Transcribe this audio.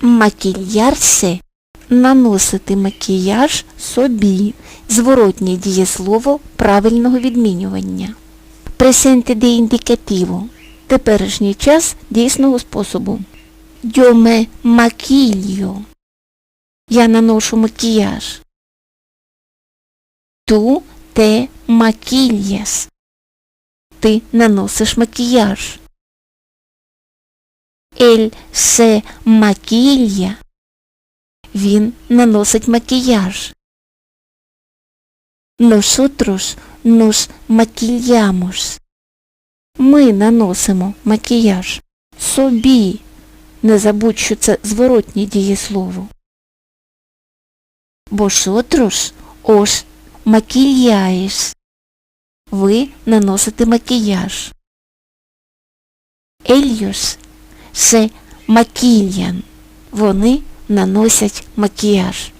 Макільярсе наносити макіяж собі. Зворотнє дієслово правильного відмінювання. Presente de indicativo. Теперішній час дійсного способу. Me maquillo. Я наношу макіяж. Ту те макільяс. Ти наносиш макіяж. Ель се макілья. Він наносить макіяж. Nosotros nos maquillamos. Ми наносимо макіяж. Собі. Не забудь, що це зворотнє дієслово. Vosotros os maquilláis. Ви наносите макіяж. Ellos se maquillan. Вони наносять макіяж.